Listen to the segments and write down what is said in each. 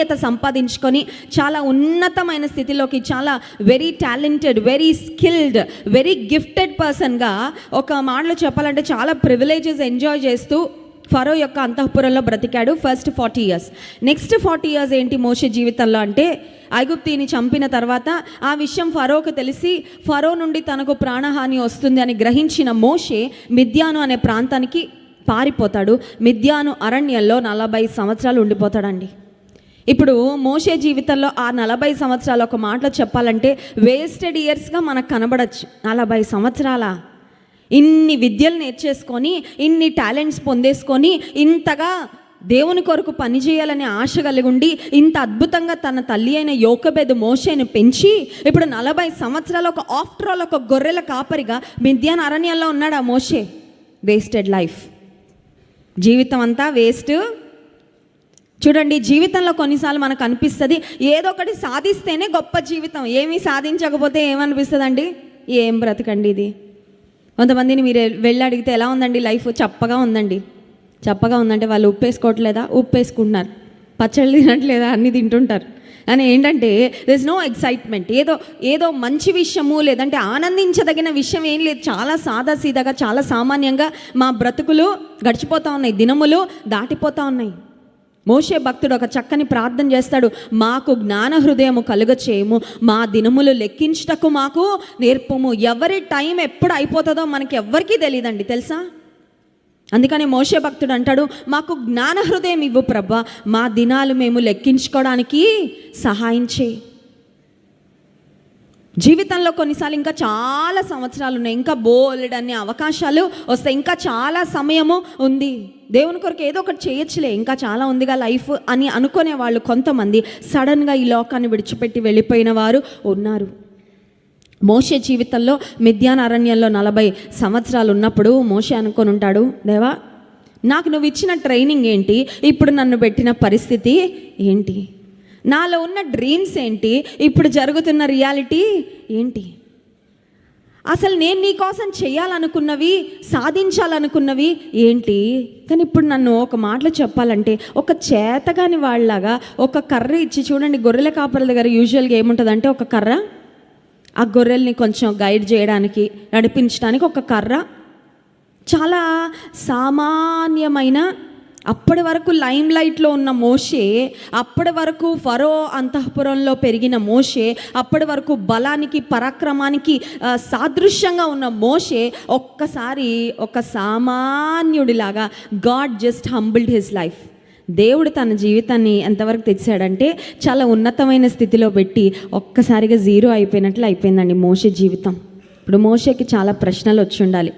ప్రాముఖ్యత సంపాదించుకొని చాలా ఉన్నతమైన స్థితిలోకి చాలా very talented very skilled very gifted పర్సన్గా ఒక మాటలో చెప్పాలంటే చాలా ప్రివిలేజెస్ ఎంజాయ్ చేస్తూ ఫరో యొక్క అంతఃపురంలో బ్రతికాడు first forty years next forty years ఏంటి మోషే జీవితంలో అంటే ఐగుప్తిని చంపిన తర్వాత ఆ విషయం ఫరోకు తెలిసి ఫరో నుండి తనకు ప్రాణహాని వస్తుంది అని గ్రహించిన మోషే మిథ్యాను అనే ప్రాంతానికి పారిపోతాడు. మిథ్యాను అరణ్యంలో నలభై సంవత్సరాలు ఉండిపోతాడండి. ఇప్పుడు మోషే జీవితంలో ఆ నలభై సంవత్సరాలు ఒక మాటలో చెప్పాలంటే వేస్టెడ్ ఇయర్స్గా మనకు కనబడచ్చు. నలభై సంవత్సరాల? ఇన్ని విద్యలు నేర్చేసుకొని ఇన్ని టాలెంట్స్ పొందేసుకొని ఇంతగా దేవుని కొరకు పనిచేయాలనే ఆశ కలిగి ఉండి ఇంత అద్భుతంగా తన తల్లి అయిన యోకబెదు మోషేను పెంచి ఇప్పుడు నలభై సంవత్సరాలు ఒక ఆఫ్టర్ ఆల్ ఒక గొర్రెల కాపరిగా మిద్యాన్ అరణ్యంలో ఉన్నాడు ఆ మోషే? వేస్టెడ్ లైఫ్ జీవితం అంతా వేస్ట్ చూడండి జీవితంలో కొన్నిసార్లు మనకు అనిపిస్తుంది ఏదో ఒకటి సాధిస్తేనే గొప్ప జీవితం. ఏమీ సాధించకపోతే ఏమనిపిస్తుందండి? ఏం బ్రతకండి ఇది? కొంతమందిని మీరు వెళ్ళి అడిగితే ఎలా ఉందండి లైఫ్? చప్పగా ఉందండి. చప్పగా ఉందంటే వాళ్ళు ఉప్పు వేసుకోవట్లేదా ఉప్పు వేసుకుంటున్నారు పచ్చళ్ళు తినట్లేదా? అన్నీ తింటుంటారు. అని ఏంటంటే దిస్ నో ఎక్సైట్మెంట్ ఏదో ఏదో మంచి విషయము లేదంటే ఆనందించదగిన విషయం ఏం లేదు. చాలా సాదా సీదాగా చాలా సామాన్యంగా మా బ్రతుకులు గడిచిపోతూ ఉన్నాయి. దినములు దాటిపోతూ ఉన్నాయి. మోషే భక్తుడు ఒక చక్కని ప్రార్థన చేస్తాడు. మాకు జ్ఞాన హృదయము కలుగ చేయము. మా దినములు లెక్కించుటకు మాకు నేర్పము. ఎవరి టైం ఎప్పుడు అయిపోతుందో మనకి ఎవ్వరికీ తెలియదండి తెలుసా? అందుకని మోషే భక్తుడు అంటాడు మాకు జ్ఞాన హృదయం ఇవ్వు ప్రభా. మా దినాలు మేము లెక్కించుకోవడానికి సహాయం చేయి. జీవితంలో కొన్నిసార్లు ఇంకా చాలా సంవత్సరాలు ఉన్నాయి. ఇంకా బోల్డ్ అనే అవకాశాలు వస్తాయి. ఇంకా చాలా సమయము ఉంది. దేవుని కొరకు ఏదో ఒకటి చేయొచ్చులే. ఇంకా చాలా ఉందిగా లైఫ్ అని అనుకునే వాళ్ళు కొంతమంది. సడన్గా ఈ లోకాన్ని విడిచిపెట్టి వెళ్ళిపోయిన వారు ఉన్నారు. మోషే జీవితంలో మిథ్యాన అరణ్యంలో నలభై సంవత్సరాలు ఉన్నప్పుడు మోషే అనుకొని ఉంటాడు దేవా నాకు నువ్వు ఇచ్చిన ట్రైనింగ్ ఏంటి? ఇప్పుడు నన్ను పెట్టిన పరిస్థితి ఏంటి? నాలో ఉన్న డ్రీమ్స్ ఏంటి? ఇప్పుడు జరుగుతున్న రియాలిటీ ఏంటి? అసలు నేను నీ కోసం చేయాలనుకున్నవి సాధించాలనుకున్నవి ఏంటి? కానీ ఇప్పుడు నన్ను ఒక మాటలో చెప్పాలంటే ఒక చేతగాని వాళ్ళలాగా ఒక కర్ర ఇచ్చి చూడండి గొర్రెల కాపర్ల దగ్గర యూజువల్గా ఏముంటుందంటే ఒక కర్ర. ఆ గొర్రెల్ని కొంచెం గైడ్ చేయడానికి నడిపించడానికి ఒక కర్ర. చాలా సామాన్యమైన అప్పటి వరకు లైమ్ లైట్లో ఉన్న మోషే అప్పటి వరకు ఫరో అంతఃపురంలో పెరిగిన మోషే అప్పటి వరకు బలానికి పరాక్రమానికి సాదృశ్యంగా ఉన్న మోషే ఒక్కసారి ఒక సామాన్యుడిలాగా God just humbled his life. దేవుడు తన జీవితాన్ని ఎంతవరకు తెచ్చాడంటే చాలా ఉన్నతమైన స్థితిలో పెట్టి ఒక్కసారిగా జీరో అయిపోయినట్లు అయిపోయిందండి మోషే జీవితం. ఇప్పుడు మోషేకి చాలా ప్రశ్నలు వచ్చి ఉండాలి.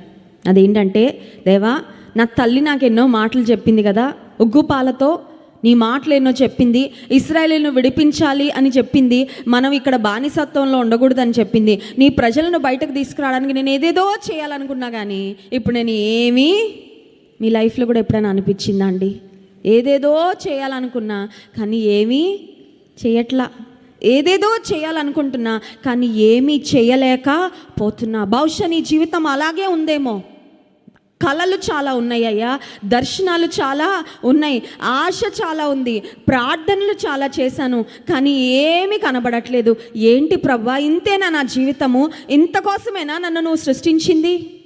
అదేంటంటే దేవా నా తల్లి నాకు ఎన్నో మాటలు చెప్పింది కదా ఉగ్గుపాలతో నీ మాటలు ఎన్నో చెప్పింది ఇస్రాయలీను విడిపించాలి అని చెప్పింది మనం ఇక్కడ బానిసత్వంలో ఉండకూడదని చెప్పింది నీ ప్రజలను బయటకు తీసుకురావడానికి నేను ఏదేదో చేయాలనుకున్నా కానీ ఇప్పుడు నేను ఏమీ మీ లైఫ్లో కూడా ఎప్పుడైనా అనిపించిందా అండి? ఏదేదో చేయాలనుకున్నా కానీ ఏమీ చేయట్లా. ఏదేదో చేయాలనుకుంటున్నా కానీ ఏమీ చేయలేక పోతున్నా. బహుశా నీ జీవితం అలాగే ఉందేమో. కళలు చాలా ఉన్నాయి అయ్యా. దర్శనాలు చాలా ఉన్నాయి. ఆశ చాలా ఉంది. ప్రార్థనలు చాలా చేశాను. కానీ ఏమీ కనబడట్లేదు. ఏంటి ప్రభా ఇంతేనా నా జీవితము? ఇంత కోసమేనా నన్ను నువ్వు సృష్టించింది?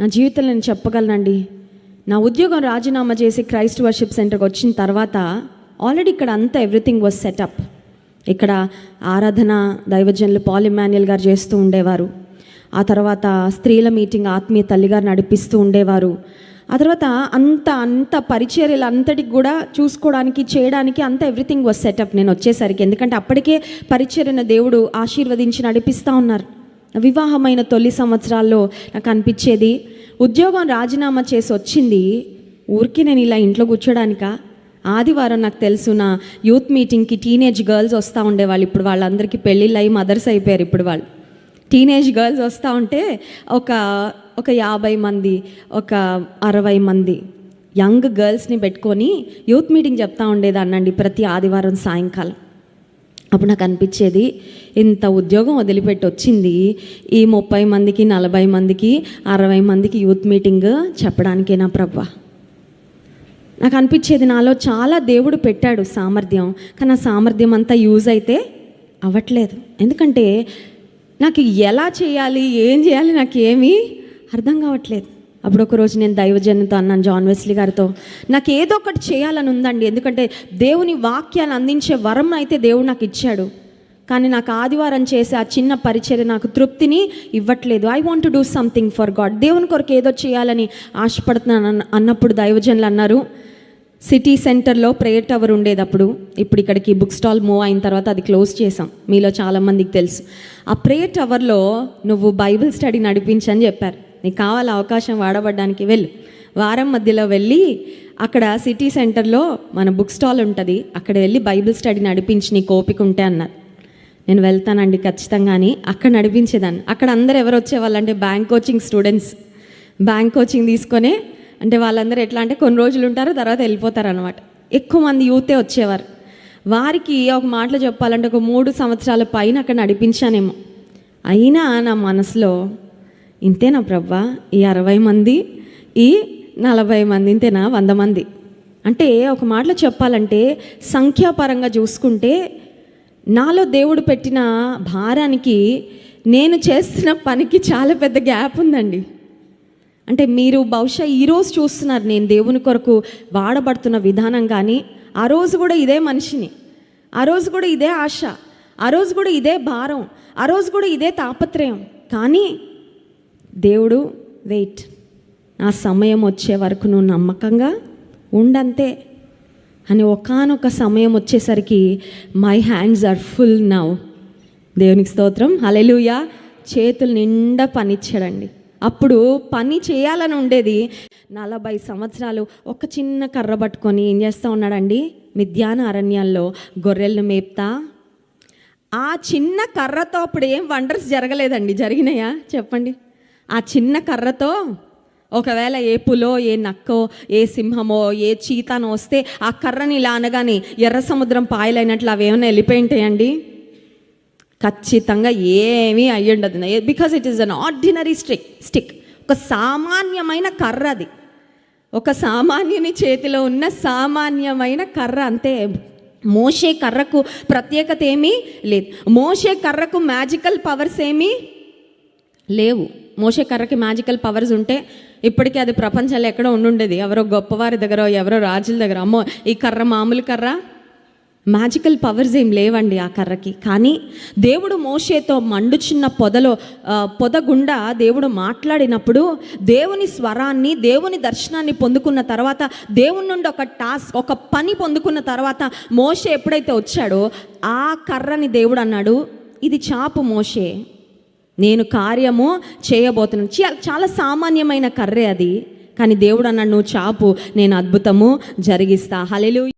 నా జీవితంలో నేను చెప్పగలనండి. నా ఉద్యోగం రాజీనామా చేసి క్రైస్ట్ వర్షిప్ సెంటర్కి వచ్చిన తర్వాత ఆల్రెడీ ఇక్కడ అంతా ఎవ్రీథింగ్ వాజ్ సెటప్. ఇక్కడ ఆరాధన దైవజనులు పాల్ గారు చేస్తూ ఉండేవారు. ఆ తర్వాత స్త్రీల మీటింగ్ ఆత్మీయ తల్లిగారు నడిపిస్తూ ఉండేవారు. ఆ తర్వాత అంత అంత పరిచర్యలు అంతటికి కూడా చూసుకోవడానికి చేయడానికి అంత ఎవ్రీథింగ్ వాజ్ సెటప్ నేను వచ్చేసరికి ఎందుకంటే అప్పటికే పరిచర్యను దేవుడు ఆశీర్వదించి నడిపిస్తూ ఉన్నారు. వివాహమైన తొలి సంవత్సరాల్లో నాకు అనిపించేది ఉద్యోగం రాజీనామా చేసి వచ్చింది ఊరికి నేను ఇలా ఇంట్లో కూర్చోడానికా? ఆదివారం నాకు తెలుసు నా యూత్ మీటింగ్కి టీనేజ్ గర్ల్స్ వస్తూ ఉండేవాళ్ళు. ఇప్పుడు వాళ్ళందరికీ పెళ్ళిళ్ళు అయ్యి మదర్స్ అయిపోయారు ఇప్పుడు వాళ్ళు. టీనేజ్ గర్ల్స్ వస్తూ ఉంటే ఒక ఒక యాభై మంది ఒక అరవై మంది యంగ్ గర్ల్స్ని పెట్టుకొని యూత్ మీటింగ్ చెప్తా ఉండేదాన్నండి ప్రతి ఆదివారం సాయంకాలం. అప్పుడు నాకు అనిపించేది ఇంత ఉద్యోగం వదిలిపెట్టి వచ్చింది ఈ ముప్పై మందికి నలభై మందికి అరవై మందికి యూత్ మీటింగ్ చెప్పడానికే నా ప్రభా. నాకు అనిపించేది నాలో చాలా దేవుడు పెట్టాడు సామర్థ్యం కానీ ఆ సామర్థ్యం అంతా యూజ్ అయితే అవ్వట్లేదు. ఎందుకంటే నాకు ఎలా చేయాలి? ఏం చేయాలి? నాకు ఏమీ అర్థం కావట్లేదు. అప్పుడు ఒక రోజు నేను దైవజన్తో అన్నాను జాన్ వెస్లీ గారితో నాకు ఏదో ఒకటి చేయాలని ఉందండి. ఎందుకంటే దేవుని వాక్యాన్ని అందించే వరం అయితే దేవుడు నాకు ఇచ్చాడు. కానీ నాకు ఆదివారం చేసే ఆ చిన్న పరిచర్య నాకు తృప్తిని ఇవ్వట్లేదు. I want do something for God దేవుని కొరకు ఏదో చేయాలని ఆశపడుతున్నాను అన్న- అన్నప్పుడు దైవజనులు అన్నారు సిటీ సెంటర్లో ప్రేయర్ టవర్ ఉండేది అప్పుడు ఇప్పుడు ఇక్కడికి బుక్ స్టాల్ మూవ్ అయిన తర్వాత అది క్లోజ్ చేసాం మీలో చాలామందికి తెలుసు. ఆ ప్రేయర్ టవర్లో నువ్వు బైబిల్ స్టడీ నడిపించని చెప్పారు. నీకు కావాలి అవకాశం వాడబడ్డానికి వెళ్ళు. వారం మధ్యలో వెళ్ళి అక్కడ సిటీ సెంటర్లో మన బుక్ స్టాల్ ఉంటుంది అక్కడ వెళ్ళి బైబిల్ స్టడీ నడిపించి నీకు ఓపిక ఉంటే అన్నారు. నేను వెళ్తానండి ఖచ్చితంగా అని అక్కడ నడిపించేదాన్ని. అక్కడ అందరు ఎవరు వచ్చేవాళ్ళు అంటే bank coaching students. Bank coaching తీసుకొనే అంటే వాళ్ళందరూ ఎట్లా అంటే కొన్ని రోజులు ఉంటారు తర్వాత వెళ్ళిపోతారు అనమాట ఎక్కువ మంది యూతే వచ్చేవారు. వారికి ఒక మాటలో చెప్పాలంటే ఒక మూడు సంవత్సరాల పైన అక్కడ నడిపించానేమో. అయినా నా మనసులో ఇంతేనా ప్రవ్వా ఈ అరవై మంది ఈ నలభై మంది ఇంతేనా? వంద మంది? అంటే ఒక మాటలో చెప్పాలంటే సంఖ్యాపరంగా చూసుకుంటే నాలో దేవుడు పెట్టిన భారానికి నేను చేస్తున్న పనికి చాలా పెద్ద గ్యాప్ ఉందండి. అంటే మీరు బహుశా ఈరోజు చూస్తున్నారు నేను దేవుని కొరకు వాడబడుతున్న విధానం కానీ ఆ రోజు కూడా ఇదే మనిషిని. ఆ రోజు కూడా ఇదే ఆశ. ఆ రోజు కూడా ఇదే భారం. ఆ రోజు కూడా ఇదే తాపత్రయం. కానీ దేవుడు వెయిట్. నా సమయం వచ్చే వరకు నువ్వు నమ్మకంగా ఉండంతే అని ఒకానొక సమయం వచ్చేసరికి my hands are full now దేవునికి స్తోత్రం. అలెలుయా చేతులు నిండా పనిచ్చాడండి. అప్పుడు పని చేయాలని ఉండేది. నలభై సంవత్సరాలు ఒక చిన్న కర్ర పట్టుకొని ఏం చేస్తూ ఉన్నాడండి? మిథ్యాన అరణ్యాల్లో గొర్రెలను మేపుతా. ఆ చిన్న కర్రతో అప్పుడు ఏం వండర్స్ జరగలేదండి. జరిగినాయా? చెప్పండి. ఆ చిన్న కర్రతో ఒకవేళ ఏ పులో ఏ నక్కో ఏ సింహమో ఏ చీతానో వస్తే ఆ కర్రని ఇలా అనగానే ఎర్ర సముద్రం పాయలైనట్లు అవేమైనా వెళ్ళిపోయింటాయండి వెళ్ళిపోయి ఉంటాయండి? ఖచ్చితంగా ఏమీ అయ్యుండదు. Because it is an ordinary stick stick ఒక సామాన్యమైన కర్ర అది. ఒక సామాన్యుని చేతిలో ఉన్న సామాన్యమైన కర్ర అంతే. మోసే కర్రకు ప్రత్యేకత ఏమీ లేదు. మోసే కర్రకు మ్యాజికల్ పవర్స్ ఏమీ లేవు. మోసే కర్రకి మ్యాజికల్ పవర్స్ ఉంటే ఇప్పటికీ అది ప్రపంచంలో ఎక్కడో ఉండుండేది. ఎవరో గొప్పవారి దగ్గర ఎవరో రాజుల దగ్గర. అమ్మో ఈ కర్ర మామూలు కర్ర? మ్యాజికల్ పవర్స్ ఏం లేవండి ఆ కర్రకి. కానీ దేవుడు మోషేతో మండుచున్న పొదలో పొద గుండా దేవుడు మాట్లాడినప్పుడు దేవుని స్వరాన్ని దేవుని దర్శనాన్ని పొందుకున్న తర్వాత దేవుని నుండి ఒక టాస్క్ ఒక పని పొందుకున్న తర్వాత మోషే ఎప్పుడైతే వచ్చాడో ఆ కర్రని దేవుడు అన్నాడు ఇది చాపు మోషే. నేను కార్యము చేయబోతున్నాను. చాలా సామాన్యమైన కర్రే అది. కానీ దేవుడు అన్నాడు నువ్వు చాపు నేను అద్భుతము జరిగిస్తా. హలెలు